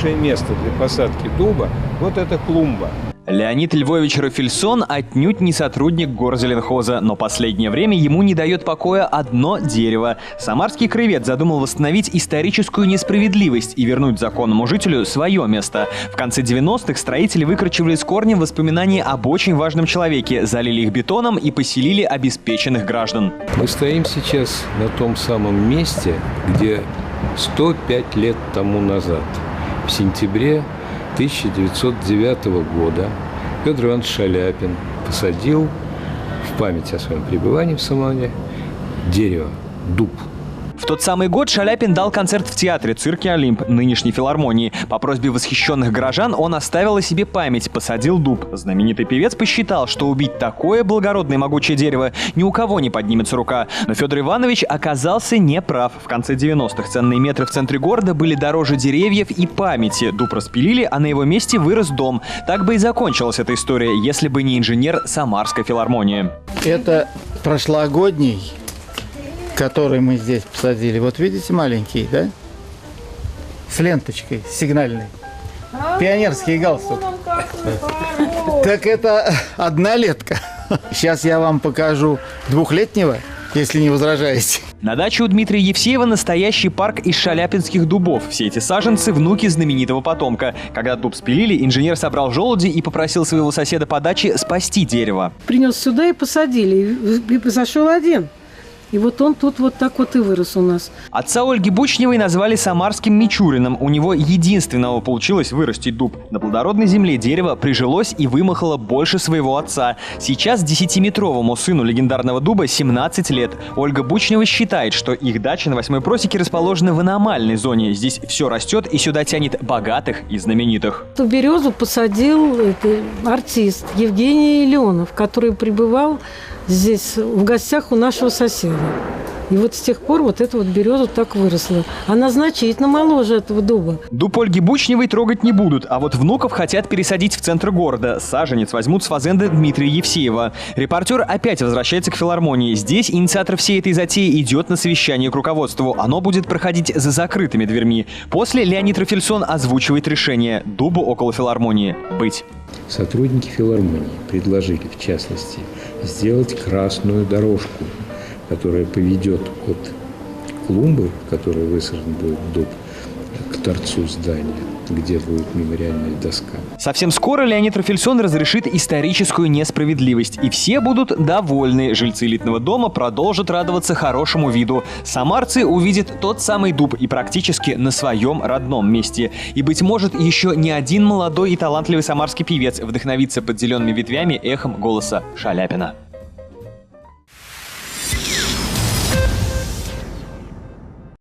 лучшее место для посадки дуба – вот эта клумба. Леонид Львович Рафельсон отнюдь не сотрудник горзеленхоза, но последнее время ему не дает покоя одно дерево. Самарский краевед задумал восстановить историческую несправедливость и вернуть законному жителю свое место. В конце 90-х строители выкручивали с корнем воспоминания об очень важном человеке, залили их бетоном и поселили обеспеченных граждан. Мы стоим сейчас на том самом месте, где 105 лет тому назад, в сентябре 1909 года Петр Иванович Шаляпин посадил в память о своем пребывании в Самаре дерево, дуб – в тот самый год Шаляпин дал концерт в театре «Цирке Олимп» нынешней филармонии. По просьбе восхищенных горожан он оставил о себе память, посадил дуб. Знаменитый певец посчитал, что убить такое благородное могучее дерево ни у кого не поднимется рука. Но Федор Иванович оказался неправ. В конце 90-х ценные метры в центре города были дороже деревьев и памяти. Дуб распилили, а на его месте вырос дом. Так бы и закончилась эта история, если бы не инженер Самарской филармонии. Это прошлогодний который мы здесь посадили. Вот видите, маленький, да? С ленточкой сигнальной. Пионерский галстук. Так это одна летка. Сейчас я вам покажу двухлетнего, если не возражаете. На даче у Дмитрия Евсеева настоящий парк из шаляпинских дубов. Все эти саженцы – внуки знаменитого потомка. Когда дуб спилили, инженер собрал желуди и попросил своего соседа по даче спасти дерево. Принес сюда и посадили. И произошел один. И вот он тут вот так вот и вырос у нас. Отца Ольги Бучневой назвали самарским Мичурином. У него единственного получилось вырастить дуб. На плодородной земле дерево прижилось и вымахало больше своего отца. Сейчас десятиметровому сыну легендарного дуба 17 лет. Ольга Бучнева считает, что их дача на Восьмой просеке расположена в аномальной зоне. Здесь все растет и сюда тянет богатых и знаменитых. Эту березу посадил артист Евгений Леонов, который пребывал здесь в гостях у нашего соседа. И вот с тех пор вот эта вот береза так выросла. Она значительно моложе этого дуба. Дуб Ольги Бучневой трогать не будут, а вот внуков хотят пересадить в центр города. Саженец возьмут с фазенды Дмитрия Евсеева. Репортер опять возвращается к филармонии. Здесь инициатор всей этой затеи идет на совещание к руководству. Оно будет проходить за закрытыми дверьми. После Леонид Рафельсон озвучивает решение дубу около филармонии быть. Сотрудники филармонии предложили, в частности, сделать красную дорожку, которая поведет от клумбы, в которой высажен будет дуб, к торцу здания где будет мемориальная доска. Совсем скоро Леонид Рафельсон разрешит историческую несправедливость, и все будут довольны. Жильцы элитного дома продолжат радоваться хорошему виду. Самарцы увидят тот самый дуб и практически на своем родном месте. И, быть может, еще не один молодой и талантливый самарский певец вдохновится под зелеными ветвями эхом голоса Шаляпина.